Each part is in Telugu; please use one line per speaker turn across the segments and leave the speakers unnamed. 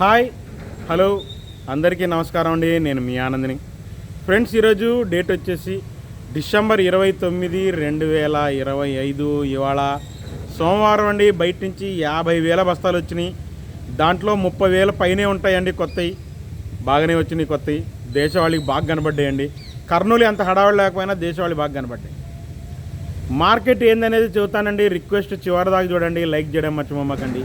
హాయ్ హలో అందరికీ నమస్కారం అండి. నేను మీ ఆనందిని. ఫ్రెండ్స్ ఈరోజు డేట్ వచ్చేసి డిసెంబర్ ఇరవై తొమ్మిది రెండు వేల ఇరవై ఐదు. ఇవాళ సోమవారం అండి. బయట నుంచి యాభై వేల బస్తాలు వచ్చినాయి. దాంట్లో ముప్పై వేల పైనే ఉంటాయండి కొత్తవి బాగానే వచ్చినాయి కొత్తవి దేశవాళికి బాగా కనబడ్డాయండి. కర్నూలు ఎంత హడావిడి లేకపోయినా దేశవాళి బాగా కనబడ్డాయి. మార్కెట్ ఏందనేది చెబుతానండి. రిక్వెస్ట్ చివరి దాకా చూడండి. లైక్ చేయడం మర్చిపోమ్మకండి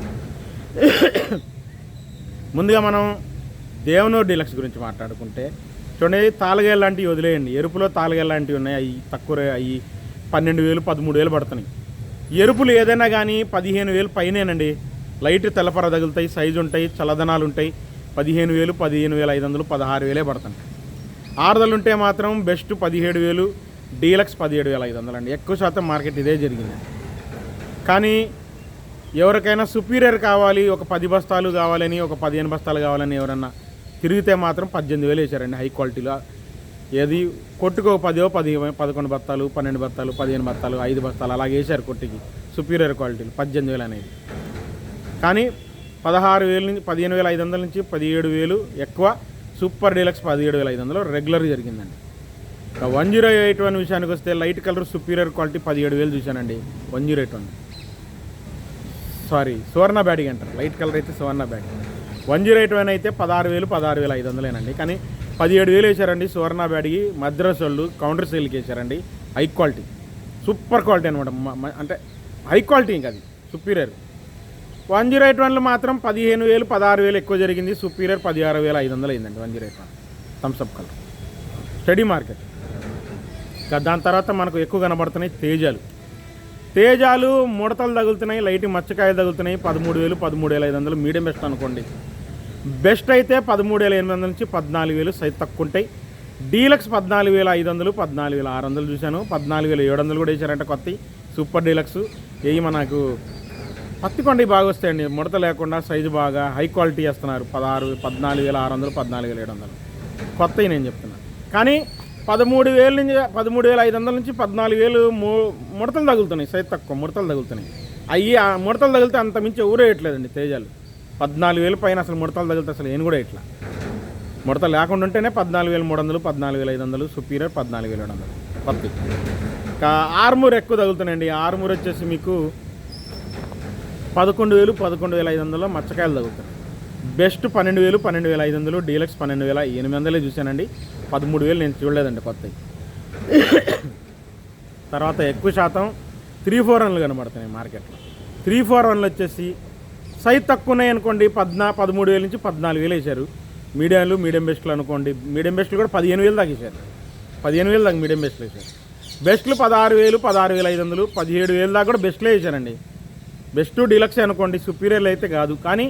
ముందుగా మనం దేవనూరు డీలక్స్ గురించి మాట్లాడుకుంటే చూడండి తాలగాయలు లాంటివి వదిలేయండి. ఎరుపులో తాలగాయలు లాంటివి ఉన్నాయి. అవి తక్కువ అవి పన్నెండు వేలు పదమూడు వేలు పడుతున్నాయి. ఎరుపులు ఏదైనా కానీ పదిహేను వేలు పైనేనండి. లైట్ తెల్లపర తగులుతాయి సైజు ఉంటాయి చల్లదనాలు ఉంటాయి. పదిహేను వేలు పదిహేను వేల ఐదు వందలు పదహారు వేలే పడుతున్నాయి. ఆరుదలు ఉంటే మాత్రం బెస్ట్ పదిహేడు వేలు డీలక్స్ పదిహేడు వేల ఐదు వందలు అండి. ఎక్కువ శాతం మార్కెట్ ఇదే జరిగింది. కానీ ఎవరికైనా సుపీరియర్ కావాలి ఒక పది బస్తాలు కావాలని ఒక పదిహేను బస్తాలు కావాలని ఎవరన్నా తిరిగితే మాత్రం పద్దెనిమిది వేలు వేశారండి హై క్వాలిటీలో. ఏది కొట్టుకో పదో పది పదకొండు బత్తాలు పన్నెండు బత్తాలు పదిహేను బత్తాలు ఐదు బస్తాలు అలాగే వేశారు కొట్టుకి. సుపీరియర్ క్వాలిటీలు పద్దెనిమిది వేలు అనేది. కానీ పదహారు వేలు నుంచి పదిహేను వేల ఐదు వందల నుంచి పదిహేడు వేలు ఎక్కువ సూపర్ డీలక్స్ పదిహేడు వేల ఐదు వందలు రెగ్యులర్ జరిగిందండి. వన్ జీరో ఎయిట్ వన్ విషయానికి వస్తే లైట్ కలర్ సుపీరియర్ క్వాలిటీ పదిహేడు వేలు చూశానండి one zero eight one. Sorry Suvarna batting అంటారు. లైట్ కలర్ అయితే Suvarna batting. One zero eight one అయితే పదహారు వేలు పదహారు వేల ఐదు వందలేనండి. కానీ పదిహేడు వేలు వేశారండి సువర్ణ బ్యాటికి మద్రాస్ వాళ్ళు కౌంటర్ సేల్కి వేశారండి. హై క్వాలిటీ సూపర్ క్వాలిటీ అనమాట మ- అంటే హై క్వాలిటీ ఇంకా అది. సుపీరియర్ వన్ జీరో ఎయిట్ వన్లో మాత్రం పదిహేను వేలు పదహారు వేలు ఎక్కువ జరిగింది. సుపీరియర్ పదిహారు వేల ఐదు వందలు అయిందండి one zero eight one. Thums Up colour steady market ఇంకా దాని తర్వాత మనకు ఎక్కువ కనబడుతున్నాయి తేజాలు. తేజాలు ముడతలు తగులుతున్నాయి లైట్ మచ్చకాయలు తగులుతున్నాయి. పదమూడు వేలు పదమూడు వేల ఐదు వందలు మీడియం బెస్ట్ అనుకోండి. బెస్ట్ అయితే పదమూడు వేల ఎనిమిది వందల నుంచి పద్నాలుగు వేలు సైజ్ తక్కువ ఉంటాయి. డీలక్స్ పద్నాలుగు వేల ఐదు వందలు పద్నాలుగు వేల ఆరు వందలు చూశాను. పద్నాలుగు వేల ఏడు వందలు కూడా వేసారంటే కొత్త. Super deluxe. ఏవి మనకు పత్తి కొండవి బాగా వస్తాయండి. ముడత లేకుండా సైజు బాగా హై క్వాలిటీ వేస్తున్నారు. పదహారు పద్నాలుగు వేల ఆరు వందలు పద్నాలుగు వేల ఏడు వందలు. కొత్తవి నేను చెప్తున్నాను కానీ పదమూడు వేల నుంచి పదమూడు వేల ఐదు వందల నుంచి పద్నాలుగు వేలు మూ ముడతలు తగులుతున్నాయి సైజ్ తక్కువ ముడతలు తగులుతున్నాయి. అవి ముడతలు తగిలితే అంత మించి ఎవరు వేయట్లేదండి తేజాలు. పద్నాలుగు వేలు పైన అసలు ముడతలు తగిలితే అసలు నేను కూడా ఇట్లా ముడత లేకుండా ఉంటేనే పద్నాలుగు వేల మూడు వందలు పద్నాలుగు వేల ఐదు వందలు సుపీరియర్ పద్నాలుగు వేల ఏడు వందలు. పత్తి. ఇంకా ఆర్మూర్ ఎక్కువ తగులుతున్నాయండి. ఆర్మూర్ వచ్చేసి మీకు పదకొండు వేలు పదకొండు వేల ఐదు వందలు మచ్చకాయలు తగులుతాయి బెస్ట్ పన్నెండు వేలు పన్నెండు వేల ఐదు వందలు డీలక్స్ పన్నెండు వేల ఎనిమిది వందలే చూశానండి. పదమూడు వేలు నేను చూడలేదండి కొత్తవి. తర్వాత ఎక్కువ శాతం త్రీ ఫోర్ వన్లు కనబడుతున్నాయి మార్కెట్లో. త్రీ ఫోర్ వన్లు వచ్చేసి సైజ్ తక్కువ ఉన్నాయి అనుకోండి పద్నా పదమూడు వేల నుంచి పద్నాలుగు వేలు వేశారు. మీడియాలు మీడియం బెస్ట్లు అనుకోండి మీడియం బెస్ట్లు కూడా పదిహేను వేలు దాకా వేశారు. పదిహేను వేలు దాకా మీడియం బెస్ట్లు వేశారు. బెస్ట్లు పదహారు వేలు పదహారు వేల ఐదు వందలు పదిహేడు వేలు దాకా కూడా బెస్ట్లే వేశారండి. బెస్ట్ డీలక్స్ అనుకోండి సుపీరియర్లు అయితే కాదు. కానీ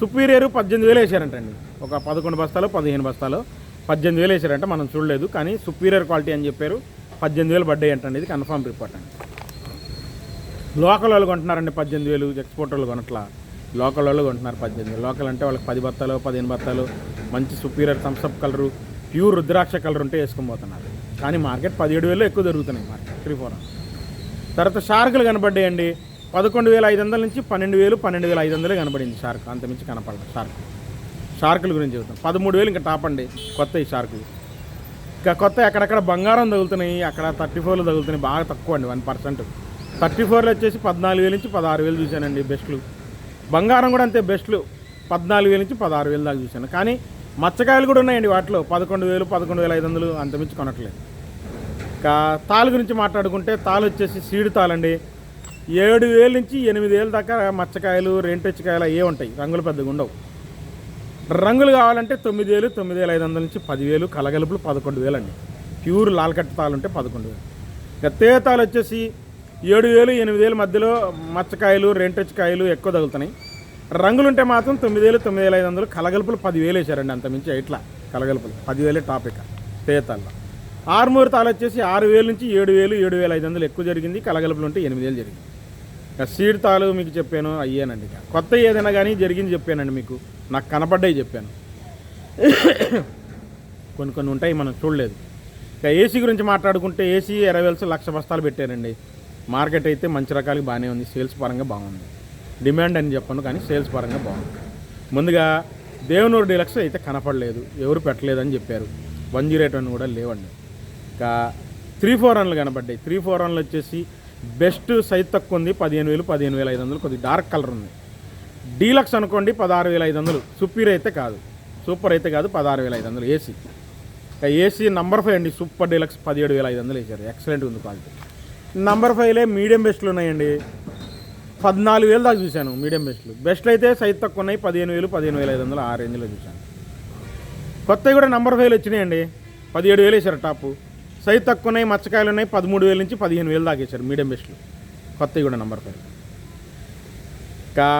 సుపీరియర్ పద్దెనిమిది వేలు వేశారంటండి. ఒక పదకొండు బస్తాలు పదిహేను బస్తాలు. పద్దెనిమిది వేలు వేసారంట మనం చూడలేదు. కానీ సుపీరియర్ క్వాలిటీ అని చెప్పారు. పద్దెనిమిది వేలు పడ్డాయి అంటండి ఇది కన్ఫామ్ రిపోర్ట్ అండి లోకల్ వాళ్ళు కొంటున్నారండి పద్దెనిమిది వేలు ఎక్స్పోర్ట్ వాళ్ళు కొనట్లా. లోకల్ వాళ్ళు కొంటున్నారు పద్దెనిమిది వేలు. లోకల్ అంటే వాళ్ళకి పది బత్తాలు పదిహేను బత్తాలు మంచి superior Thums Up colour pure Rudraksha colour ఉంటే వేసుకొని పోతున్నారు. కానీ మార్కెట్ పదిహేడు వేలు ఎక్కువ దొరుకుతున్నాయి మార్కెట్ త్రీ ఫోర్. తర్వాత షార్కులు కనపడ్డాయండి. పదకొండు వేల ఐదు వందల నుంచి పన్నెండు వేలు పన్నెండు వేల ఐదు వందలు కనబడింది షార్క్. అంతమించి కనపడదు షార్క్. షార్కుల గురించి చెబుతాం. పదమూడు వేలు ఇంకా టాప్ అండి. కొత్త ఈ షార్కులు. ఇంకా కొత్త అక్కడక్కడ బంగారం తగులుతున్నాయి అక్కడ థర్టీ ఫోర్లు తగులుతున్నాయి బాగా తక్కువ అండి వన్ పర్సెంట్. థర్టీ ఫోర్లు వచ్చేసి పద్నాలుగు వేల నుంచి పదహారు వేలు చూశానండి బెస్ట్లు. బంగారం కూడా అంతే బెస్ట్లు పద్నాలుగు వేల నుంచి పదహారు వేలు దాకా చూశాను. కానీ మచ్చకాయలు కూడా ఉన్నాయండి వాటిలో. పదకొండు వేలు పదకొండు వేల ఐదు వందలు అంతమించి కొనట్లేదు. ఇంకా తాలు గురించి మాట్లాడుకుంటే తాలు వచ్చేసి సీడు తాలండి. ఏడు వేలు నుంచి ఎనిమిది వేల దాకా మచ్చకాయలు రెంటెచ్చకాయలు అయ్యే ఉంటాయి. రంగులు పెద్దగా ఉండవు. రంగులు కావాలంటే తొమ్మిది వేలు తొమ్మిది వేల ఐదు వందల నుంచి పదివేలు కలగలుపులు పదకొండు వేలు అండి ప్యూర్ లాల్కట్ తాలు ఉంటే పదకొండు వేలు ఇక తేతాలు వచ్చేసి ఏడు వేలు ఎనిమిది వేల మధ్యలో మచ్చకాయలు రెంటెచ్చకాయలు ఎక్కువ తగులుతున్నాయి. రంగులు ఉంటే మాత్రం తొమ్మిది వేలు తొమ్మిది వేల ఐదు వందలు కలగలుపులు పదివేలు వేశారండి అంత మించి ఇట్లా కలగలుపులు. పదివేలే టాపిక్ తేతాల్లో. ఆరుమూరు తాలు వచ్చేసి ఆరు వేలు నుంచి ఏడు వేలు ఏడు వేల ఐదు వందలు ఎక్కువ జరిగింది. కలగలుపులు ఉంటే ఎనిమిది వేలు జరిగింది సీడ్ తాలు మీకు చెప్పాను అయ్యానండి ఇక. కొత్త ఏదైనా కానీ జరిగింది చెప్పానండి మీకు. నాకు కనపడ్డాయి చెప్పాను. కొన్ని కొన్ని ఉంటాయి మనం చూడలేదు. ఇక ఏసీ గురించి మాట్లాడుకుంటే ఏసీ ఎరవేల్స్ లక్ష బస్తాలు పెట్టారండి. మార్కెట్ అయితే మంచి రకాలకి బాగానే ఉంది. సేల్స్ పరంగా బాగుంది. డిమాండ్ అని చెప్పను కానీ సేల్స్ పరంగా బాగుంది. ముందుగా దేవనూరు డీలక్స్ అయితే కనపడలేదు. ఎవరు పెట్టలేదని చెప్పారు. వన్ జీరో ఎయిట్ వన్ కూడా లేవండి. ఇంకా త్రీ ఫోర్ వన్లు కనపడ్డాయి. త్రీ ఫోర్ వన్లు వచ్చేసి బెస్ట్ సైజ్ తక్కువ ఉంది. పదిహేను వేలు పదిహేను వేల ఐదు వందలు కొద్దిగా డార్క్ కలర్ ఉంది. డీలక్స్ అనుకోండి పదహారు వేల ఐదు వందలు. సుపీర్ అయితే కాదు. సూపర్ అయితే కాదు పదహారు వేల ఐదు వందలు ఏసీ ఇంకా ఏసీ నంబర్ ఫైవ్ అండి. సూపర్ డీలక్స్ పదిహేడు వేల ఐదు వందలు వేసారు ఎక్సలెంట్ ఉంది క్వాలిటీ నంబర్ ఫైవ్లే మీడియం బెస్ట్లు ఉన్నాయండి. పద్నాలుగు వేలు దాకా చూశాను మీడియం బెస్ట్లు బెస్ట్లు అయితే సైజ్ తక్కువ ఉన్నాయి. పదిహేను వేలు పదిహేను వేల ఐదు వందలు ఆ రేంజ్లో చూశాను. కొత్తవి కూడా నంబర్ ఫైవ్లు వచ్చినాయండి. పదిహేడు వేలు వేసారు టాపు సైజ్ తక్కువ ఉన్నాయి మచ్చకాయలు ఉన్నాయి. పదమూడు వేల నుంచి పదిహేను వేలు దాకా వేసారు మీడియం బెస్ట్లు కొత్తవి కూడా నంబర్ ఫైవ్ ఇంకా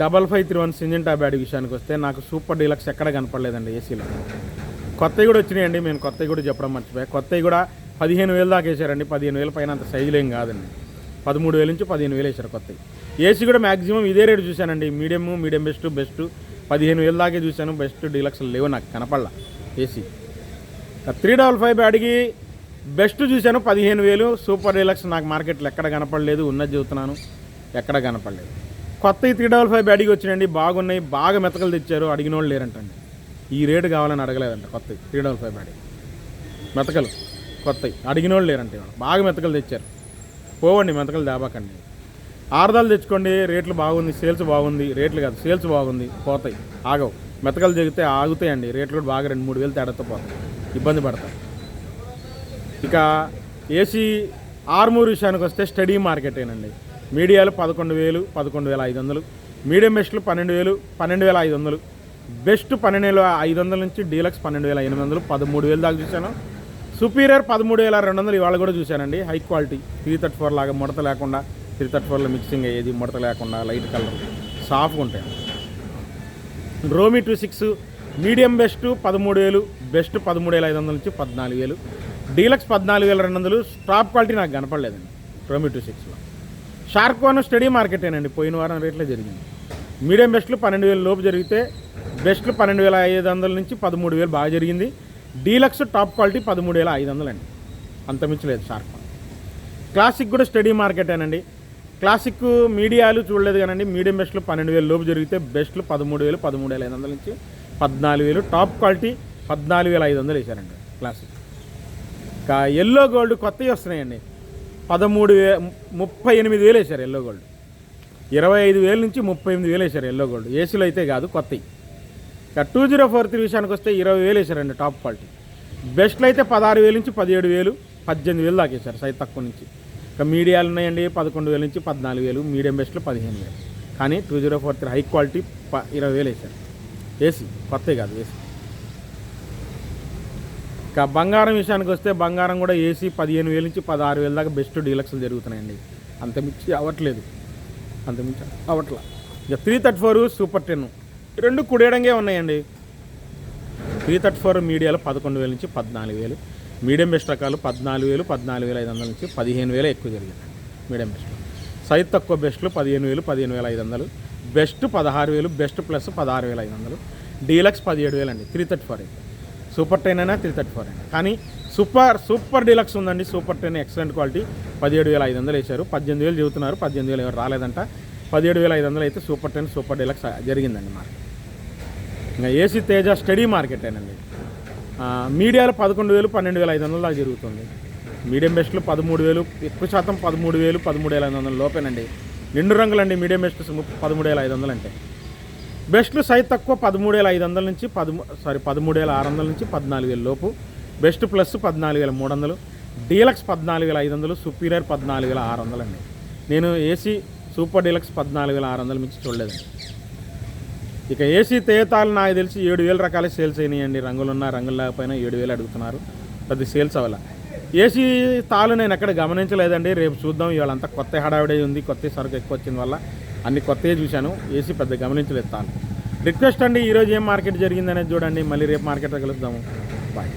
double five three one Syngenta bad విషయానికి వస్తే నాకు సూపర్ డీలక్స్ ఎక్కడ కనపడలేదండి ఏసీలో. కొత్తవి కూడా వచ్చినాయండి మేము కొత్తవి కూడా చెప్పడం మర్చిపోయా. కొత్తవి కూడా పదిహేను వేలు దాకా వేసారండి పదిహేను వేల పైన అంత సైజులు ఏం కాదండి. పదమూడు వేల నుంచి పదిహేను వేలు వేసారు కొత్తవి. ఏసీ కూడా మ్యాక్సిమం ఇదే రేటు చూశానండి మీడియం మీడియం బెస్ట్ బెస్ట్ పదిహేను వేల దాకే చూశాను బెస్ట్ డీలక్స్ లేవు నాకు కనపడలా ఏసీ. త్రీ డబల్ ఫైవ్ బ్యాడ్కి బెస్ట్ చూశాను పదిహేను వేలు సూపర్ డీలక్స్ నాకు మార్కెట్లో ఎక్కడ కనపడలేదు ఉన్నది చెబుతున్నాను ఎక్కడ కనపడలేదు. కొత్త త్రీ డబల్ ఫైవ్ అడిగి వచ్చినాయండి. బాగున్నాయి. బాగా మెతకలు తెచ్చారు. అడిగిన వాళ్ళు లేరంటండి. ఈ రేటు కావాలని అడగలేదంట కొత్త త్రీ డబల్ ఫైవ్ బ్యాడ్. మెతకలు కొత్తవి అడిగిన వాళ్ళు లేరంటే బాగా మెతకలు తెచ్చారు. పోవండి మెతకలు దాబాకండి. ఆరుదాలు తెచ్చుకోండి. రేట్లు బాగుంది. సేల్స్ బాగుంది. రేట్లు కాదు సేల్స్ బాగుంది. పోతాయి. ఆగవు. మెతకలు తెగితే ఆగుతాయండి. రేట్లు కూడా బాగా రెండు మూడు వేలు తేడాతో పోతాయి. ఇబ్బంది పడతాయి ఇక ఏసీ ఆర్మూర్ విషయానికి వస్తే స్టడీ మార్కెటేనండి. మీడియాలు పదకొండు వేలు పదకొండు వేల ఐదు వందలు. మీడియం బెస్ట్లు పన్నెండు వేలు పన్నెండు వేల ఐదు వందలు. బెస్ట్ పన్నెండు వేల ఐదు వందల నుంచి డీలక్స్ పన్నెండు వేల ఎనిమిది వందలు పదమూడు వేలు దాకా చూశాను. సుపీరియర్ పదమూడు వేల రెండు వందలు ఇవాళ కూడా చూశానండి. High quality three thirty four లాగా ముడత లేకుండా త్రీ థర్టీ ఫోర్లో మిక్సింగ్ అయ్యేది ముడత లేకుండా లైట్ కలర్ సాఫ్గా ఉంటాయి. రోమి టూ సిక్స్ మీడియం బెస్ట్ పదమూడు వేలు బెస్ట్ పదమూడు వేల ఐదు వందల నుంచి పద్నాలుగు వేలు. డీలక్స్ పద్నాలుగు వేల రెండు వందలు టాప్ క్వాలిటీ నాకు కనపడలేదండి రోమి టూ సిక్స్లో. షార్క్ వన్ స్టడీ మార్కెటేనండి. పోయిన వారం రేట్లో జరిగింది. మీడియం బెస్ట్లు పన్నెండు వేల లోపు జరిగితే బెస్ట్లు పన్నెండు వేల ఐదు వందల నుంచి పదమూడు వేలు బాగా జరిగింది. డీలక్స్ టాప్ క్వాలిటీ పదమూడు వేల ఐదు వందలు అండి అంత షార్క్ వన్. క్లాసిక్ కూడా స్టడీ మార్కెటేనండి. క్లాసిక్ మీడియాలు చూడలేదు కానండి. మీడియం బెస్ట్లు పన్నెండు వేలు లోపు జరిగితే బెస్ట్లు పదమూడు వేలు పదమూడు వేల ఐదు వందల నుంచి పద్నాలుగు వేలు. టాప్ క్వాలిటీ పద్నాలుగు వేల ఐదు వందలు వేశారండి క్లాసిక్. ఇంకా ఎల్లో గోల్డ్ కొత్తవి వస్తున్నాయండి. పదమూడు వే ముప్పై ఎనిమిది వేలు వేశారు ఎల్లో గోల్డ్. ఇరవై ఐదు వేల నుంచి ముప్పై ఎనిమిది వేలు వేశారు ఎల్లో గోల్డ్. ఏసీలో అయితే కాదు కొత్తవి ఇక టూ జీరో ఫోర్ త్రీ విషయానికి వస్తే ఇరవై వేలు వేశారండి టాప్ క్వాలిటీ. బెస్ట్లో అయితే పదహారు వేలు నుంచి పదిహేడు వేలు పద్దెనిమిది వేలు దాకా వేశారు సైజ్ తక్కువ నుంచి. ఇక మీడియాలు ఉన్నాయండి పదకొండు వేల నుంచి పద్నాలుగు వేలు మీడియం బెస్ట్లు పదిహేను వేలు. కానీ two zero four three high quality ప ఇరవై వేలు వేశారు. ఏసీ కొత్తవి కాదు ఏసీ. ఇక బంగారం విషయానికి వస్తే బంగారం కూడా ఏసీ పదిహేను వేల నుంచి పదహారు వేల దాకా బెస్ట్ డీలక్స్లు జరుగుతున్నాయండి. అంత మించి అవ్వట్లేదు. అంత మించి అవ్వట్లా. ఇక three thirty four super ten. రెండు కుడేడంగా ఉన్నాయండి. త్రీ థర్టీ ఫోర్ మీడియాలో పదకొండు వేల నుంచి పద్నాలుగు వేలు. మీడియం బెస్ట్ రకాలు పద్నాలుగు వేలు పద్నాలుగు వేల ఐదు వందల నుంచి పదిహేను వేలు ఎక్కువ జరిగింది మీడియం బెస్ట్ సైజ్ తక్కువ బెస్ట్లు పదిహేను వేలు పదిహేను వేల ఐదు వందలు. బెస్ట్ పదహారు వేలు బెస్ట్ ప్లస్ పదహారు వేల ఐదు వందలు. డీలక్స్ పదిహేడు వేలు అండి త్రీ థర్టీ ఫోర్ అయితే. సూపర్ టెన్ అయినా త్రీ థర్టీ ఫోర్ అయినా. కానీ సూపర్ సూపర్ డీలక్స్ ఉందండి. Super ten excellent quality. పదిహేడు వేల ఐదు వందలు వేశారు. పద్దెనిమిది వేలు చెబుతున్నారు. పద్దెనిమిది వేలు ఎవరు రాలేదంట. పదిహేడు వేల ఐదు వందలు అయితే సూపర్ టెన్ సూపర్ డీలక్స్ జరిగిందండి మార్కెట్ ఇంకా ఏసీ తేజ స్టడీ మార్కెటేనండి ఆ, మీడియాలో పదకొండు వేలు పన్నెండు వేల ఐదు వందలు దాకా జరుగుతుంది. మీడియం బెస్ట్లు పదమూడు వేలు ఎక్కువ శాతం పదమూడు వేలు పదమూడు వేల ఐదు వందల లోపేనండి. నిండు రంగులండి మీడియం బెస్ట్ పదమూడు వేల ఐదు వందలు అంటే బెస్ట్లు సైజ్ తక్కువ పదమూడు వేల ఐదు వందల నుంచి పదమూ సారీ పదమూడు వేల ఆరు వందల నుంచి పద్నాలుగు వేల లోపు. బెస్ట్ ప్లస్ పద్నాలుగు వేల మూడు వందలు డీలక్స్ పద్నాలుగు వేల ఐదు వందలు సుపీరియర్ పద్నాలుగు వేల ఆరు వందలు అండి. నేను ఏసీ సూపర్ డీలక్స్ పద్నాలుగు వేల ఆరు వందల మించి చూడలేదండి. ఇక ఏసీ తేతాలు నాకు తెలిసి ఏడు వేల రకాల సేల్స్ అయినాయండి. రంగులున్నా రంగులు లేకపోయినా ఏడు వేలు అడుగుతున్నారు. పెద్ద సేల్స్ అవ్వాల. ఏసీ తాలు నేను ఎక్కడ గమనించలేదండి. రేపు చూద్దాం. ఇవాళంతా కొత్త హడావిడే ఉంది. కొత్త సరుకు ఎక్కువ వచ్చిన వల్ల. అన్ని కొత్తవి చూశాను. ఏసీ పెద్ద గమనించలేదు తాను. రిక్వెస్ట్ అండి ఈరోజు ఏం మార్కెట్ జరిగిందనేది చూడండి. మళ్ళీ రేపు మార్కెట్లో కలుద్దాము. బాయ్.